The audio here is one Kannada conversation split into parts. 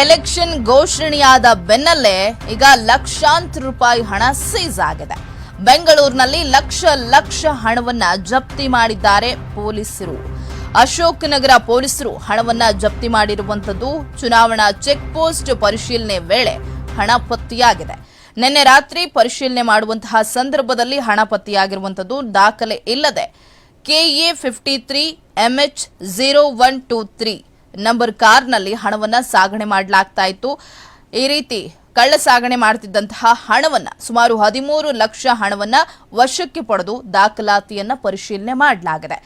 ಎಲೆಕ್ಷನ್ ಘೋಷಣೆಯಾದ ಬೆನ್ನಲ್ಲೇ ಈಗ ಲಕ್ಷಾಂತರ ರೂಪಾಯಿ ಹಣ ಸೀಸ್ ಆಗಿದೆ. ಬೆಂಗಳೂರಿನಲ್ಲಿ ಲಕ್ಷ ಲಕ್ಷ ಹಣವನ್ನ ಜಪ್ತಿ ಮಾಡಿದ್ದಾರೆ ಪೊಲೀಸರು. ಅಶೋಕ್ ನಗರ ಪೊಲೀಸರು ಹಣವನ್ನ ಜಪ್ತಿ ಮಾಡಿರುವಂತದ್ದು ಚುನಾವಣಾ ಚೆಕ್ ಪೋಸ್ಟ್ ಪರಿಶೀಲನೆ ವೇಳೆ ಹಣ ಪತ್ತೆಯಾಗಿದೆ. ನಿನ್ನೆ ರಾತ್ರಿ ಪರಿಶೀಲನೆ ಮಾಡುವಂತಹ ಸಂದರ್ಭದಲ್ಲಿ ಹಣ ಪತ್ತೆಯಾಗಿರುವಂತದ್ದು ದಾಖಲೆ ಇಲ್ಲದೆ KA fifty three MH zero one two three number ಕಾರ್ನಲ್ಲಿ ಹಣವನ್ನ ಸಾಗಣೆ ಮಾಡಲಾಗ್ತಾ ಇತ್ತು ಈ ರೀತಿ ಕಳ್ಳ ಸಾಗಣೆ ಮಾಡ್ತಿದ್ದಂತಹ ಹಣವನ್ನ, ಸುಮಾರು ಹದಿಮೂರು ಲಕ್ಷ ಹಣವನ್ನ ವಶಕ್ಕೆ ಪಡೆದು ದಾಖಲಾತಿಯನ್ನ ಪರಿಶೀಲನೆ ಮಾಡಲಾಗಿದೆ.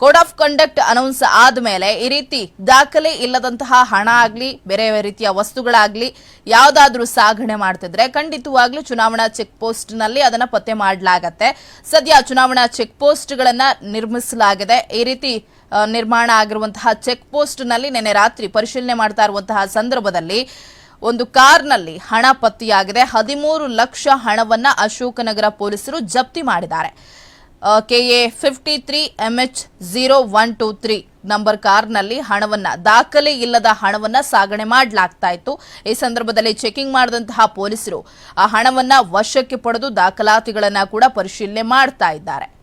ಕೋಡ್ ಆಫ್ ಕಂಡಕ್ಟ್ ಅನೌನ್ಸ್ ಆದಮೇಲೆ ಈ ರೀತಿ ದಾಖಲೆ ಇಲ್ಲದಂತಹ ಹಣ ಆಗಲಿ, ಬೇರೆ ರೀತಿಯ ವಸ್ತುಗಳಾಗಲಿ ಯಾವುದಾದ್ರೂ ಸಾಗಣೆ ಮಾಡ್ತಿದ್ರೆ ಖಂಡಿತವಾಗ್ಲೂ ಚುನಾವಣಾ ಚೆಕ್ ಪೋಸ್ಟ್ನಲ್ಲಿ ಅದನ್ನ ಪತ್ತೆ ಮಾಡಲಾಗತ್ತೆ. ಸದ್ಯ ಚುನಾವಣಾ ಚೆಕ್ ಪೋಸ್ಟ್ ಗಳನ್ನ ನಿರ್ಮಿಸಲಾಗಿದೆ. ಈ ರೀತಿ ನಿರ್ಮಾಣ ಆಗಿರುವಂತಹ ಚೆಕ್ ಪೋಸ್ಟ್ನಲ್ಲಿ ನಿನ್ನೆ ರಾತ್ರಿ ಪರಿಶೀಲನೆ ಮಾಡ್ತಾ ಇರುವಂತಹ ಸಂದರ್ಭದಲ್ಲಿ ಒಂದು ಕಾರ್ನಲ್ಲಿ ಹಣ ಪತ್ತೆಯಾಗಿದೆ. ಹದಿಮೂರು ಲಕ್ಷ ಹಣವನ್ನ ಅಶೋಕನಗರ ಪೊಲೀಸರು ಜಪ್ತಿ ಮಾಡಿದ್ದಾರೆ. KA fifty three MH zero one two three number ಕಾರ್ನಲ್ಲಿ ಹಣವನ್ನ, ದಾಖಲೆ ಇಲ್ಲದ ಹಣವನ್ನ ಸಾಗಣೆ ಮಾಡಲಾಗ್ತಾ ಇತ್ತು. ಈ ಸಂದರ್ಭದಲ್ಲಿ ಚೆಕಿಂಗ್ ಮಾಡಿದಂತಹ ಪೊಲೀಸರು ಆ ಹಣವನ್ನ ವಶಕ್ಕೆ ಪಡೆದು ದಾಖಲಾತಿಗಳನ್ನ ಕೂಡ ಪರಿಶೀಲನೆ ಮಾಡ್ತಾ ಇದ್ದಾರೆ.